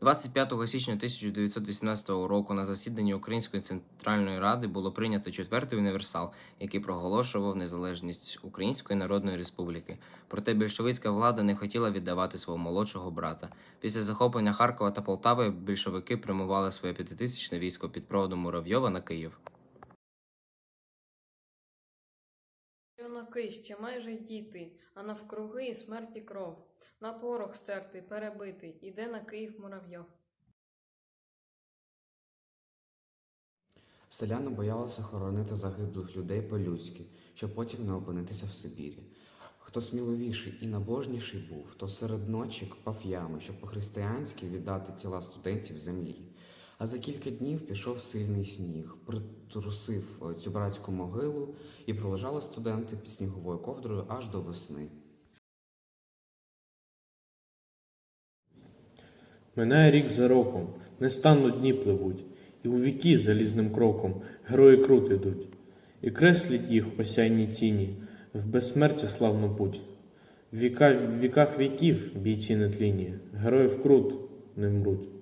25 січня 1918 року на засіданні Української центральної ради було прийнято четвертий універсал, який проголошував незалежність Української Народної Республіки. Проте більшовицька влада не хотіла віддавати свого молодшого брата. Після захоплення Харкова та Полтави більшовики прямували своє п'ятитисячне військо під проводом Муравйова на Київ. Юнаки ще майже діти, а навкруги і смерті кров. На порох стертий, перебитий, іде на Київ муравйов. Селяни боялися хоронити загиблих людей по-людськи, щоб потім не опинитися в Сибірі. Хто сміливіший і набожніший був, то серед ночі копав ями, щоб по-християнськи віддати тіла студентів землі. А за кілька днів пішов сильний сніг, притрусив е, цю братську могилу і пролежали студенти під сніговою ковдрою аж до весни. Минає рік за роком, нестанно дні пливуть, і у віки залізним кроком герої крут ідуть, і креслять їх осяйні тіні в безсмерті славну путь. В віка, в віках віків бійці нетлінні, героїв крут не мруть.